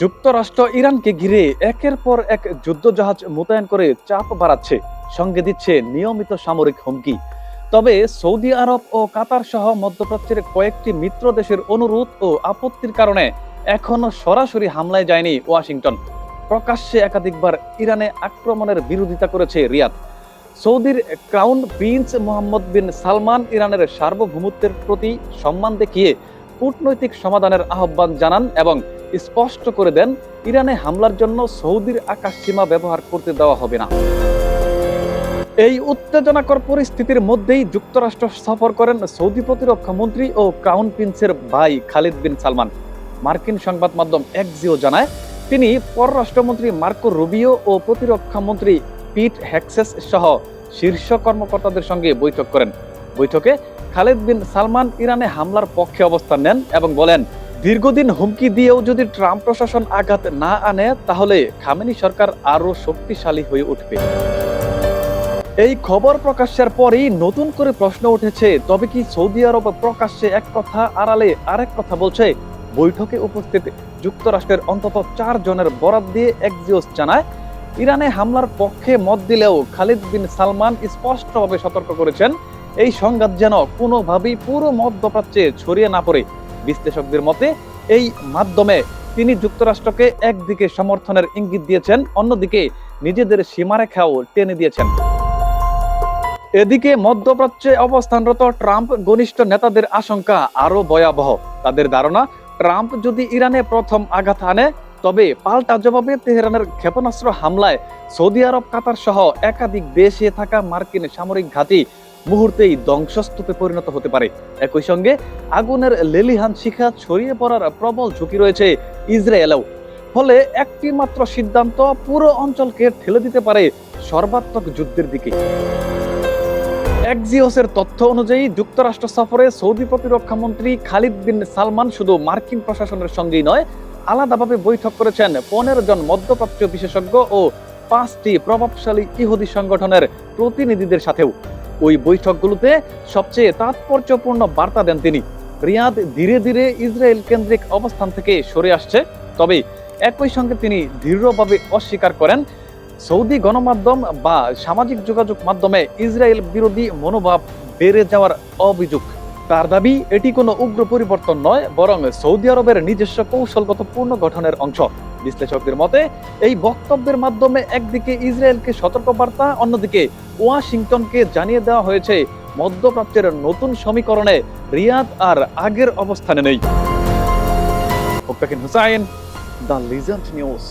যুক্তরাষ্ট্র ইরানকে ঘিরে একের পর এক যুদ্ধজাহাজ মোতায়েন করে চাপ বাড়াচ্ছে, সঙ্গে দিচ্ছে নিয়মিত সামরিক হুমকি। তবে সৌদি আরব ও কাতার সহ মধ্যপ্রাচ্যের কয়েকটি মিত্র দেশের অনুরোধ ও আপত্তির কারণে এখনও সরাসরি হামলায় যায়নি ওয়াশিংটন। প্রকাশ্যে একাধিকবার ইরানে আক্রমণের বিরোধিতা করেছে রিয়াদ। সৌদির crown prince Mohammed bin Salman ইরানের সার্বভৌমত্বের প্রতি সম্মান দেখিয়ে কূটনৈতিক সমাধানের আহ্বান জানান এবং স্পষ্ট করে দেন, ইরানে হামলার জন্য সৌদির আকাশ সীমা ব্যবহার করতে দেওয়া হবে না। এই উত্তেজনাকর পরিস্থিতির মধ্যেই যুক্তরাষ্ট্র সফর করেন সৌদি প্রতিরক্ষা মন্ত্রী ও ক্রাউন প্রিন্সের ভাই খালিদ বিন সালমান। মার্কিন সংবাদ মাধ্যম এক্সিও জানায়, তিনি পররাষ্ট্রমন্ত্রী মার্কো রুবিও ও প্রতিরক্ষা মন্ত্রী পিট হ্যাক্সেস সহ শীর্ষ কর্মকর্তাদের সঙ্গে বৈঠক করেন। বৈঠকে খালেদ বিন সালমান ইরানে হামলার পক্ষে অবস্থান নেন এবং বলেন দীর্ঘদিন হুমকি দিয়েও যদি ট্রাম্প প্রশাসন আঘাত না আনে, তাহলে খামেনি সরকার আরও শক্তিশালী হয়ে উঠবে। এই খবর প্রকাশের পরেই নতুন করে প্রশ্ন উঠেছে, তবে কি সৌদি আরব প্রকাশ্যে এক কথা আড়ালে আরেক কথা বলছে? বৈঠকে উপস্থিত যুক্তরাষ্ট্রের অন্তত চার জনের বরাত দিয়ে একজিওস জানায়, ইরানে হামলার পক্ষে মত দিলেও খালিদ বিন সালমান স্পষ্টভাবে সতর্ক করেছেন, এই সংঘাত যেন কোনোভাবেই পুরো মধ্যপ্রাচ্যে ছড়িয়ে না পড়ে। বিশ্লেষকদের মতে, এই মাধ্যমে তিনি যুক্তরাষ্ট্রকে একদিকে সমর্থনের ইঙ্গিত দিয়েছেন, অন্যদিকে নিজেদের সীমারেখাও টেনে দিয়েছেন। এদিকে মধ্যপ্রাচ্যে অবস্থানরত ট্রাম্প ঘনিষ্ঠ নেতাদের আশঙ্কা আরও ভয়াবহ। তাদের ধারণা, ট্রাম্প যদি ইরানে প্রথম আঘাত আনে তবে পাল্টা জবাবে তেহরানের ক্ষেপণাস্ত্র হামলায় সৌদি আরব কাতার সহ একাধিক দেশে থাকা মার্কিন সামরিক ঘাঁটি মুহূর্তেই ধ্বংসস্তূপে পরিণত হতে পারে। একই সঙ্গে আগুনের লেলিহান শিখা ছড়িয়ে পড়ার প্রবল ঝুঁকি রয়েছে ইসরায়েলেও। ফলে একটি মাত্র সিদ্ধান্ত পুরো অঞ্চলকে ঠেলে দিতে পারে সর্বাত্মক যুদ্ধের দিকে। এক্সিওসের তথ্য অনুযায়ী যুক্তরাষ্ট্র সফরে সৌদি প্রতিরক্ষা মন্ত্রী খালিদ বিন সালমান শুধু মার্কিন প্রশাসনের সঙ্গেই নয়, আলাদাভাবে বৈঠক করেছেন পনেরো জন মধ্যপ্রাচ্য বিশেষজ্ঞ ও পাঁচটি প্রভাবশালী ইহুদি সংগঠনের প্রতিনিধিদের সাথেও। ওই বৈঠকগুলোতে সবচেয়ে তাৎপর্যপূর্ণ বার্তা দেন তিনি। রিয়াদ ধীরে ধীরে ইসরায়েল কেন্দ্রিক অবস্থান থেকে সরে আসছে। তবে একই সঙ্গে তিনি দৃঢ়ভাবে অস্বীকার করেন, সৌদি গণমাধ্যম বা সামাজিক যোগাযোগ মাধ্যমে ইসরায়েল বিরোধী মনোভাব বেড়ে যাওয়ার অভিযোগ। তার দাবি, এটি কোনো উগ্র পরিবর্তন নয়, বরং সৌদি আরবের নিজস্ব কৌশলগত পূর্ণ গঠনের অংশ। বিশ্লেষকদের মতে, এই বক্তব্যের মাধ্যমে একদিকে ইসরায়েলকে সতর্কবার্তা, অন্যদিকে ওয়াশিংটনকে জানিয়ে দেওয়া হয়েছে, মধ্যপ্রাচ্যের নতুন সমীকরণে রিয়াদ আর আগের অবস্থানে নেই। Hussain, the legend news.